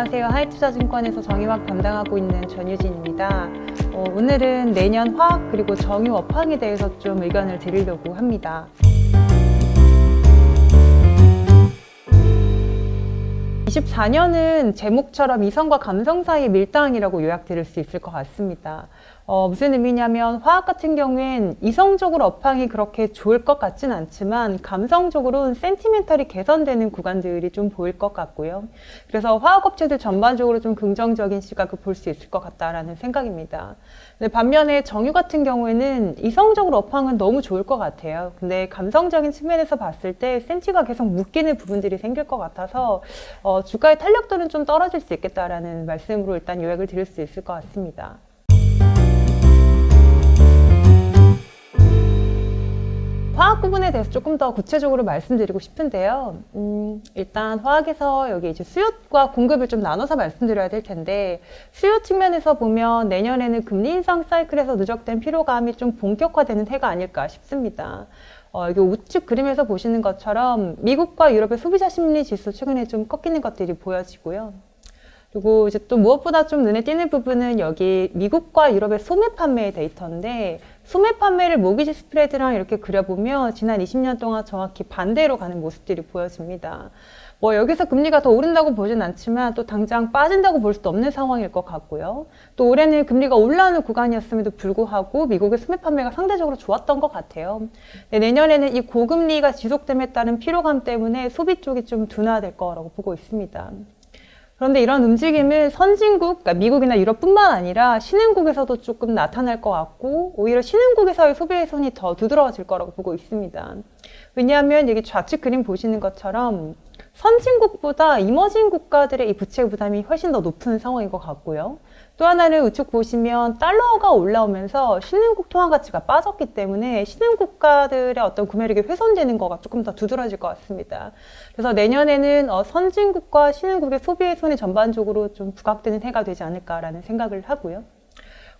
안녕하세요. 하이투자증권에서 정유학 담당하고 있는 전유진입니다. 어, 오늘은 내년 화학 그리고 정유 업황에 대해서 좀 의견을 드리려고 합니다. 24년은 제목처럼 이성과 감성 사이의 밀당이라고 요약드릴 수 있을 것 같습니다. 어, 무슨 의미냐면 화학 같은 경우엔 이성적으로 업황이 그렇게 좋을 것 같진 않지만 감성적으로는 센티멘털이 개선되는 구간들이 좀 보일 것 같고요. 그래서 화학 업체들 전반적으로 좀 긍정적인 시각을 볼 수 있을 것 같다라는 생각입니다. 반면에 정유 같은 경우에는 이성적으로 업황은 너무 좋을 것 같아요. 근데 감성적인 측면에서 봤을 때 센치가 계속 묶이는 부분들이 생길 것 같아서 어, 주가의 탄력도는 좀 떨어질 수 있겠다라는 말씀으로 일단 요약을 드릴 수 있을 것 같습니다. 화학 부분에 대해서 조금 더 구체적으로 말씀드리고 싶은데요. 음, 일단 화학에서 여기 이제 수요과 공급을 좀 나눠서 말씀드려야 될 텐데 수요 측면에서 보면 내년에는 금리 인상 사이클에서 누적된 피로감이 좀 본격화되는 해가 아닐까 싶습니다. 어, 여기 우측 그림에서 보시는 것처럼 미국과 유럽의 소비자 심리 지수 최근에 좀 꺾이는 것들이 보여지고요. 그리고 이제 또 무엇보다 좀 눈에 띄는 부분은 여기 미국과 유럽의 소매 판매 데이터인데 소매 판매를 모기지 스프레드랑 이렇게 그려보면 지난 20년 동안 정확히 반대로 가는 모습들이 보여집니다. 뭐 여기서 금리가 더 오른다고 보진 않지만 또 당장 빠진다고 볼 수도 없는 상황일 것 같고요. 또 올해는 금리가 올라오는 구간이었음에도 불구하고 미국의 소매 판매가 상대적으로 좋았던 것 같아요. 네, 내년에는 이 고금리가 지속됨에 따른 피로감 때문에 소비 쪽이 좀 둔화될 거라고 보고 있습니다. 그런데 이런 움직임은 선진국, 그러니까 미국이나 유럽뿐만 아니라 신흥국에서도 조금 나타날 것 같고 오히려 신흥국에서의 소비의 손이 더 두드러워질 거라고 보고 있습니다. 왜냐하면 여기 좌측 그림 보시는 것처럼 선진국보다 이머징 국가들의 이 부채 부담이 훨씬 더 높은 상황인 것 같고요. 또 하나는 우측 보시면 달러가 올라오면서 신흥국 통화 가치가 빠졌기 때문에 신흥 국가들의 어떤 구매력이 훼손되는 거가 조금 더 두드러질 것 같습니다. 그래서 내년에는 어, 선진국과 신흥국의 소비의 손이 전반적으로 좀 부각되는 해가 되지 않을까라는 생각을 하고요.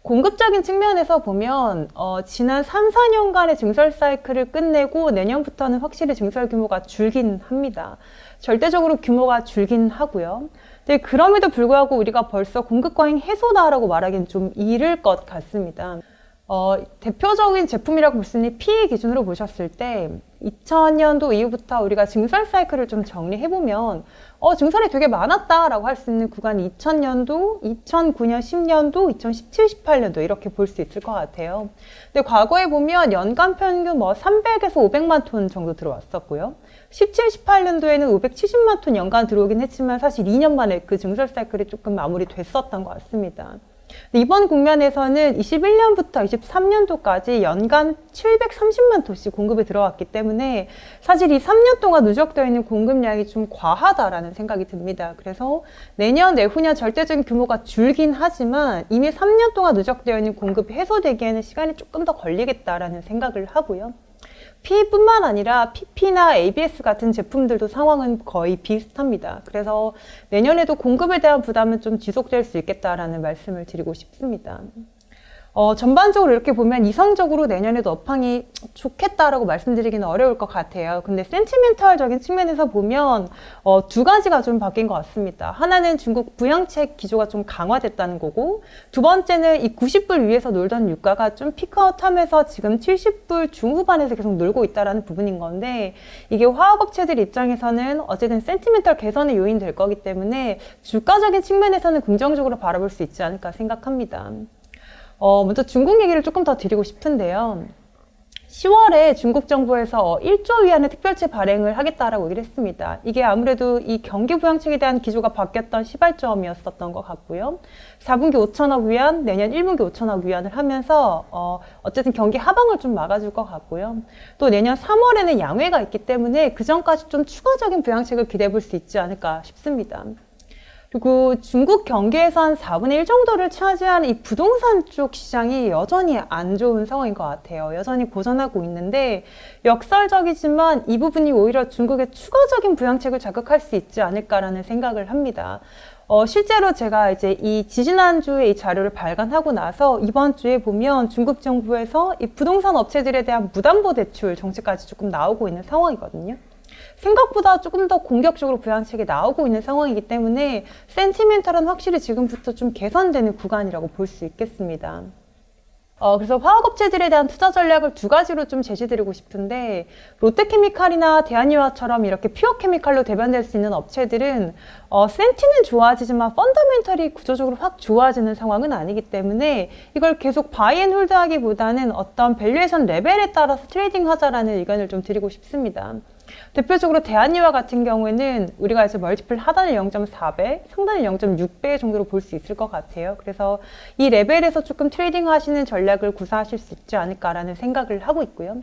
공급적인 측면에서 보면 어, 지난 3, 4년간의 증설 사이클을 끝내고 내년부터는 확실히 증설 규모가 줄긴 합니다. 절대적으로 규모가 줄긴 하고요. 근데 그럼에도 불구하고 우리가 벌써 공급 과잉 해소다라고 말하기는 좀 이를 것 같습니다. 어, 대표적인 제품이라고 볼 수 있는 PE 기준으로 보셨을 때 2000년도 이후부터 우리가 증설 사이클을 좀 정리해보면 어, 증설이 되게 많았다라고 할 수 있는 구간이 2000년도, 2009년, 10년도, 2017, 18년도 이렇게 볼 수 있을 것 같아요. 근데 과거에 보면 연간 평균 뭐 300에서 500만 톤 정도 들어왔었고요. 17, 18년도에는 570만 톤 연간 들어오긴 했지만 사실 2년 만에 그 증설 사이클이 조금 마무리됐었던 것 같습니다. 이번 국면에서는 21년부터 23년도까지 연간 730만 톤씩 공급이 들어왔기 때문에 사실 이 3년 동안 누적되어 있는 공급량이 좀 과하다라는 생각이 듭니다. 그래서 내년, 내후년 절대적인 규모가 줄긴 하지만 이미 3년 동안 누적되어 있는 공급이 해소되기에는 시간이 조금 더 걸리겠다라는 생각을 하고요. P뿐만 아니라 PP나 ABS 같은 제품들도 상황은 거의 비슷합니다. 그래서 내년에도 공급에 대한 부담은 좀 지속될 수 있겠다라는 말씀을 드리고 싶습니다. 어, 전반적으로 이렇게 보면 이성적으로 내년에도 업황이 좋겠다라고 말씀드리기는 어려울 것 같아요. 근데 센티멘털적인 측면에서 보면 어, 두 가지가 좀 바뀐 것 같습니다. 하나는 중국 부양책 기조가 좀 강화됐다는 거고 두 번째는 이 90불 위에서 놀던 유가가 좀 피크아웃하면서 지금 70불 중후반에서 계속 놀고 있다라는 부분인 건데 이게 화학업체들 입장에서는 어쨌든 센티멘털 개선의 요인 될 거기 때문에 주가적인 측면에서는 긍정적으로 바라볼 수 있지 않을까 생각합니다. 어, 먼저 중국 얘기를 조금 더 드리고 싶은데요. 10월에 중국 정부에서 1조 위안의 특별채 발행을 하겠다라고 얘기를 했습니다. 이게 아무래도 이 경기 부양책에 대한 기조가 바뀌었던 시발점이었었던 것 같고요. 4분기 5천억 위안, 내년 1분기 5천억 위안을 하면서 어, 어쨌든 경기 하방을 좀 막아줄 것 같고요. 또 내년 3월에는 양회가 있기 때문에 그 전까지 좀 추가적인 부양책을 기대해 볼 수 있지 않을까 싶습니다. 그리고 중국 경기에서 한 4분의 1 정도를 차지하는 이 부동산 쪽 시장이 여전히 안 좋은 상황인 것 같아요. 여전히 고전하고 있는데 역설적이지만 이 부분이 오히려 중국의 추가적인 부양책을 자극할 수 있지 않을까라는 생각을 합니다. 어, 실제로 제가 이제 이 지지난주에 이 자료를 발간하고 나서 이번 주에 보면 중국 정부에서 이 부동산 업체들에 대한 무담보 대출 정책까지 조금 나오고 있는 상황이거든요. 생각보다 조금 더 공격적으로 부양책이 나오고 있는 상황이기 때문에 센티멘탈은 확실히 지금부터 좀 개선되는 구간이라고 볼 수 있겠습니다. 어, 그래서 화학업체들에 대한 투자 전략을 두 가지로 좀 제시드리고 싶은데, 롯데케미칼이나 대한유화처럼 이렇게 퓨어케미칼로 대변될 수 있는 업체들은, 어, 센티는 좋아지지만 펀더멘털이 구조적으로 확 좋아지는 상황은 아니기 때문에 이걸 계속 바이 앤 홀드 하기보다는 어떤 밸류에이션 레벨에 따라서 트레이딩 하자라는 의견을 좀 드리고 싶습니다. 대표적으로 대한유화 같은 경우에는 우리가 이제 멀티플 하단을 0.4배, 상단을 0.6배 정도로 볼 수 있을 것 같아요. 그래서 이 레벨에서 조금 트레이딩 하시는 전략을 구사하실 수 있지 않을까라는 생각을 하고 있고요.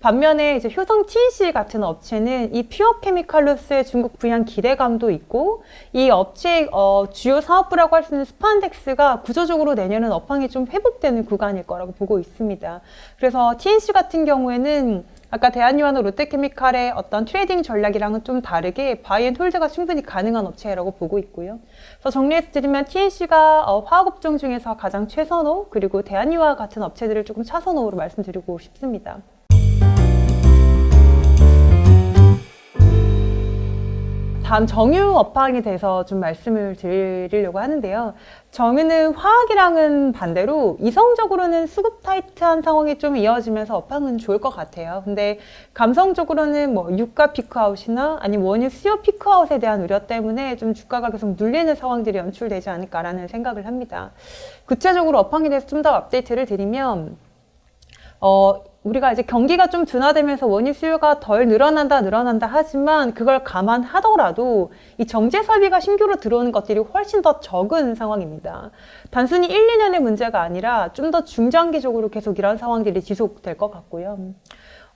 반면에 이제 효성 TNC 같은 업체는 이 퓨어 케미칼로스의 중국 부양 기대감도 있고 이 업체의 어, 주요 사업부라고 할 수 있는 스판덱스가 구조적으로 내년은 업황이 좀 회복되는 구간일 거라고 보고 있습니다. 그래서 TNC 같은 경우에는 아까 대한유한호 롯데케미칼의 어떤 트레이딩 전략이랑은 좀 다르게 바이앤홀드가 충분히 가능한 업체라고 보고 있고요. 그래서 정리해서 드리면 TNC가 어, 화학업종 중에서 가장 최선호 그리고 대한유화 같은 업체들을 조금 차선호로 말씀드리고 싶습니다. 다음 정유 업황에 대해서 좀 말씀을 드리려고 하는데요. 정유는 화학이랑은 반대로 이성적으로는 수급 타이트한 상황이 좀 이어지면서 업황은 좋을 것 같아요. 근데 감성적으로는 뭐 유가 피크아웃이나 아니면 원유 수요 피크아웃에 대한 우려 때문에 좀 주가가 계속 눌리는 상황들이 연출되지 않을까라는 생각을 합니다. 구체적으로 업황에 대해서 좀 더 업데이트를 드리면 어, 우리가 이제 경기가 좀 둔화되면서 원유 수요가 덜 늘어난다 늘어난다 하지만 그걸 감안하더라도 이 정제 설비가 신규로 들어오는 것들이 훨씬 더 적은 상황입니다. 단순히 1, 2년의 문제가 아니라 좀 더 중장기적으로 계속 이런 상황들이 지속될 것 같고요.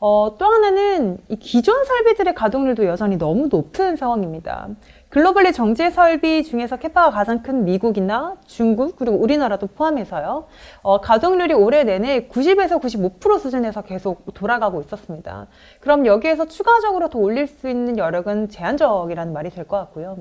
어, 또 하나는 이 기존 설비들의 가동률도 여전히 너무 높은 상황입니다. 글로벌리 정제 설비 중에서 캐파가 가장 큰 미국이나 중국 그리고 우리나라도 포함해서요. 어, 가동률이 올해 내내 90에서 95% 수준에서 계속 돌아가고 있었습니다. 그럼 여기에서 추가적으로 더 올릴 수 있는 여력은 제한적이라는 말이 될 것 같고요.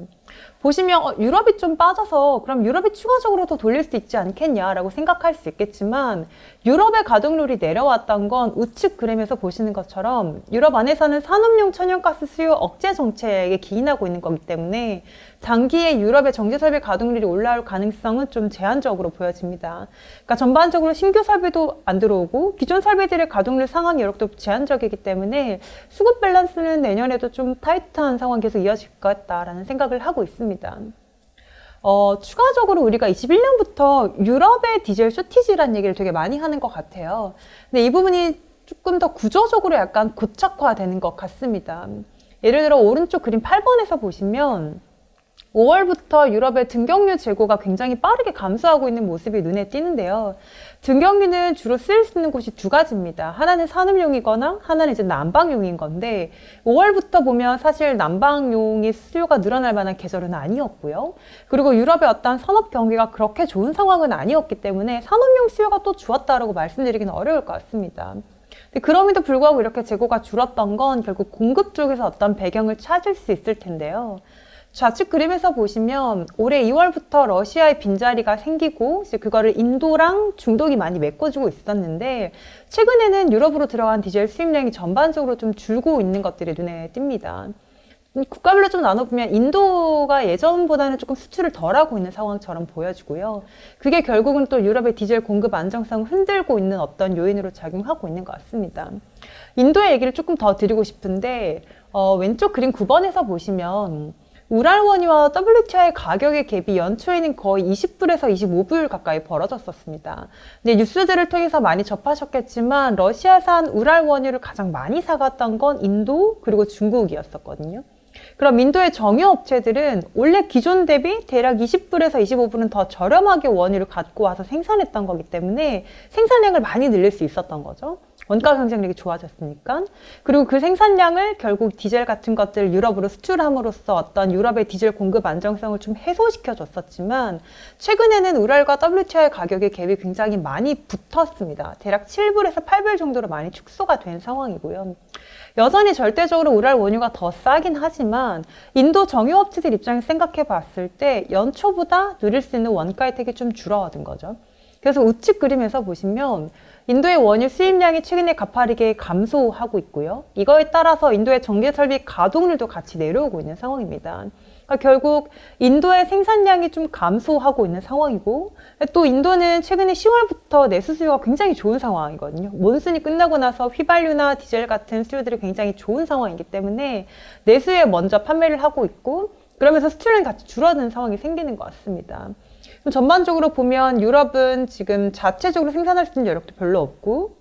보시면 어, 유럽이 좀 빠져서 그럼 유럽이 추가적으로 더 돌릴 수 있지 않겠냐라고 생각할 수 있겠지만 유럽의 가동률이 내려왔던 건 우측 그램에서 보시는 것처럼 유럽 안에서는 산업용 천연가스 수요 억제 정책에 기인하고 있는 거기 때문에 장기에 유럽의 정제 설비 가동률이 올라올 가능성은 좀 제한적으로 보여집니다. 그러니까 전반적으로 신규 설비도 안 들어오고 기존 설비들의 가동률 상황 여력도 제한적이기 때문에 수급 밸런스는 내년에도 좀 타이트한 상황 계속 이어질 것 같다라는 생각을 하고 있습니다. 어, 추가적으로 우리가 21년부터 유럽의 디젤 쇼티지라는 얘기를 되게 많이 하는 것 같아요. 근데 이 부분이 조금 더 구조적으로 약간 고착화되는 것 같습니다. 예를 들어 오른쪽 그림 8번에서 보시면 5월부터 유럽의 등경유 재고가 굉장히 빠르게 감소하고 있는 모습이 눈에 띄는데요. 등경유는 주로 쓰일 수 있는 곳이 두 가지입니다. 하나는 산업용이거나 하나는 이제 난방용인 건데 5월부터 보면 사실 난방용이 수요가 늘어날 만한 계절은 아니었고요. 그리고 유럽의 어떤 산업 경기가 그렇게 좋은 상황은 아니었기 때문에 산업용 수요가 또 줄었다라고 말씀드리기는 어려울 것 같습니다. 그럼에도 불구하고 이렇게 재고가 줄었던 건 결국 공급 쪽에서 어떤 배경을 찾을 수 있을 텐데요. 좌측 그림에서 보시면 올해 2월부터 러시아의 빈자리가 생기고 이제 그거를 인도랑 중동이 많이 메꿔주고 있었는데 최근에는 유럽으로 들어간 디젤 수입량이 전반적으로 좀 줄고 있는 것들이 눈에 띕니다. 국가별로 좀 나눠보면 인도가 예전보다는 조금 수출을 덜 하고 있는 상황처럼 보여지고요. 그게 결국은 또 유럽의 디젤 공급 안정성을 흔들고 있는 어떤 요인으로 작용하고 있는 것 같습니다. 인도의 얘기를 조금 더 드리고 싶은데 어, 왼쪽 그림 9번에서 보시면 우랄원유와 WTI 가격의 갭이 연초에는 거의 20불에서 25불 가까이 벌어졌었습니다. 근데 뉴스들을 통해서 많이 접하셨겠지만 러시아산 우랄원유를 가장 많이 사갔던 건 인도 그리고 중국이었었거든요. 그럼 인도의 정유업체들은 원래 기존 대비 대략 20불에서 25불은 더 저렴하게 원유를 갖고 와서 생산했던 거기 때문에 생산량을 많이 늘릴 수 있었던 거죠. 원가 경쟁력이 좋아졌으니까. 그리고 그 생산량을 결국 디젤 같은 것들 유럽으로 수출함으로써 어떤 유럽의 디젤 공급 안정성을 좀 해소시켜 줬었지만 최근에는 우랄과 WTI 가격의 갭이 굉장히 많이 붙었습니다. 대략 7불에서 8불 정도로 많이 축소가 된 상황이고요. 여전히 절대적으로 우랄 원유가 더 싸긴 하지만 인도 정유업체들 입장에서 생각해 봤을 때 연초보다 누릴 수 있는 원가 혜택이 좀 줄어든 거죠. 그래서 우측 그림에서 보시면 인도의 원유 수입량이 최근에 가파르게 감소하고 있고요. 이거에 따라서 인도의 전기 설비 가동률도 같이 내려오고 있는 상황입니다. 그러니까 결국 인도의 생산량이 좀 감소하고 있는 상황이고 또 인도는 최근에 10월부터 내수 수요가 굉장히 좋은 상황이거든요. 몬순이 끝나고 나서 휘발유나 디젤 같은 수요들이 굉장히 좋은 상황이기 때문에 내수에 먼저 판매를 하고 있고 그러면서 수출량이 같이 줄어드는 상황이 생기는 것 같습니다. 전반적으로 보면 유럽은 지금 자체적으로 생산할 수 있는 여력도 별로 없고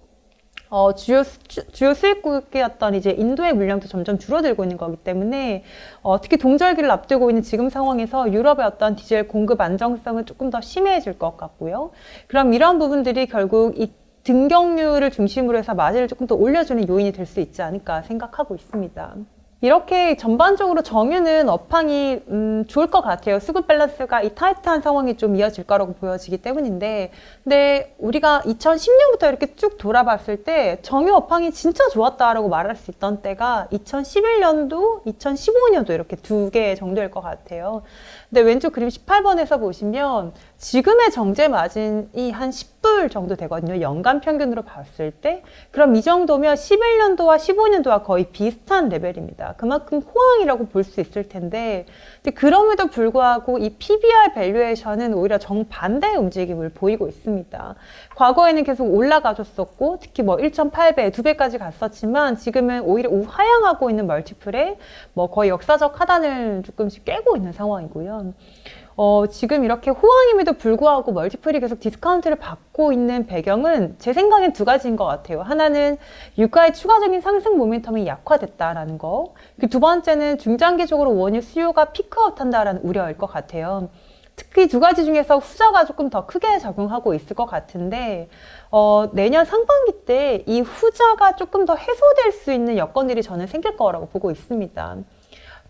어, 주요, 수, 주요 수입국이었던 이제 인도의 물량도 점점 줄어들고 있는 거기 때문에 어, 특히 동절기를 앞두고 있는 지금 상황에서 유럽의 어떤 디젤 공급 안정성은 조금 더 심해질 것 같고요. 그럼 이런 부분들이 결국 이 등경률을 중심으로 해서 마진을 조금 더 올려주는 요인이 될 수 있지 않을까 생각하고 있습니다. 이렇게 전반적으로 정유는 업황이 음, 좋을 것 같아요. 수급 밸런스가 이 타이트한 상황이 좀 이어질 거라고 보여지기 때문인데, 근데 우리가 2010년부터 이렇게 쭉 돌아봤을 때 정유 업황이 진짜 좋았다라고 말할 수 있던 때가 2011년도, 2015년도 이렇게 두 개 정도일 것 같아요. 근데 왼쪽 그림 18번에서 보시면 지금의 정제 마진이 한 10불 정도 되거든요. 연간 평균으로 봤을 때. 그럼 이 정도면 11년도와 15년도와 거의 비슷한 레벨입니다. 그만큼 호황이라고 볼 수 있을 텐데, 그럼에도 불구하고 이 PBR 밸류에이션은 오히려 정반대의 움직임을 보이고 있습니다. 과거에는 계속 올라가줬었고, 특히 뭐 1.8배, 2배까지 갔었지만, 지금은 오히려 우하향하고 있는 멀티플에 뭐 거의 역사적 하단을 조금씩 깨고 있는 상황이고요. 어, 지금 이렇게 호황임에도 불구하고 멀티플이 계속 디스카운트를 받고 있는 배경은 제 생각엔 두 가지인 것 같아요. 하나는 유가의 추가적인 상승 모멘텀이 약화됐다라는 거. 그 두 번째는 중장기적으로 원유 수요가 피크아웃 한다라는 우려일 것 같아요. 특히 두 가지 중에서 후자가 조금 더 크게 작용하고 있을 것 같은데, 어, 내년 상반기 때 이 후자가 조금 더 해소될 수 있는 여건들이 저는 생길 거라고 보고 있습니다.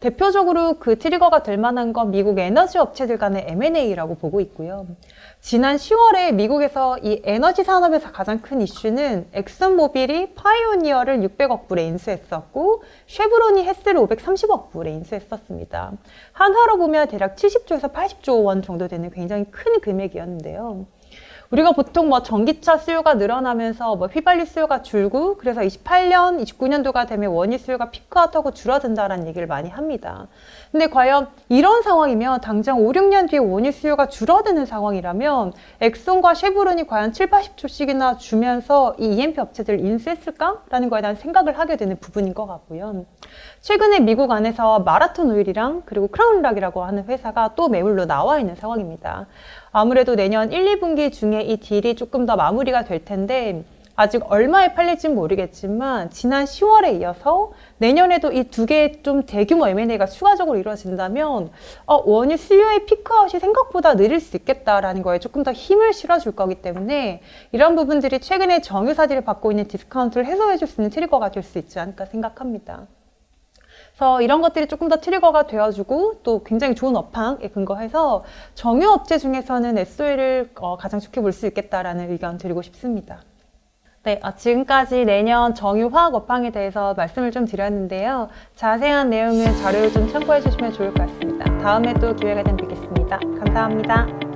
대표적으로 그 트리거가 될 만한 건 미국 에너지 업체들 간의 M&A라고 보고 있고요. 지난 10월에 미국에서 이 에너지 산업에서 가장 큰 이슈는 엑슨모빌이 파이오니어를 600억 불에 인수했었고 쉐브론이 헤스를 530억 불에 인수했었습니다. 한화로 보면 대략 70조에서 80조 원 정도 되는 굉장히 큰 금액이었는데요. 우리가 보통 뭐 전기차 수요가 늘어나면서 뭐 휘발유 수요가 줄고 그래서 28년, 29년도가 되면 원유 수요가 피크아웃하고 줄어든다라는 얘기를 많이 합니다. 근데 과연 이런 상황이면 당장 5, 6년 뒤에 원유 수요가 줄어드는 상황이라면 엑손과 쉐브론이 과연 7, 80조씩이나 주면서 이 EMP 업체들을 인수했을까라는 거에 대한 생각을 하게 되는 부분인 것 같고요. 최근에 미국 안에서 마라톤 오일이랑 그리고 크라운락이라고 하는 회사가 또 매물로 나와 있는 상황입니다. 아무래도 내년 1, 2분기 중에 이 딜이 조금 더 마무리가 될 텐데 아직 얼마에 팔릴지는 모르겠지만 지난 10월에 이어서 내년에도 이 두 개의 좀 대규모 M&A가 추가적으로 이루어진다면 어, 원유 수요의 피크아웃이 생각보다 느릴 수 있겠다라는 거에 조금 더 힘을 실어줄 거기 때문에 이런 부분들이 최근에 정유사들이 받고 있는 디스카운트를 해소해 줄 수 있는 트리거가 될 수 있지 않을까 생각합니다. 그래서 이런 것들이 조금 더 트리거가 되어주고 또 굉장히 좋은 업황에 근거해서 정유 업체 중에서는 SOE를 어, 가장 좋게 볼 수 있겠다라는 의견 드리고 싶습니다. 네, 어, 지금까지 내년 정유 화학 업황에 대해서 말씀을 좀 드렸는데요. 자세한 내용은 자료를 좀 참고해 주시면 좋을 것 같습니다. 다음에 또 기회가 되면 뵙겠습니다. 감사합니다.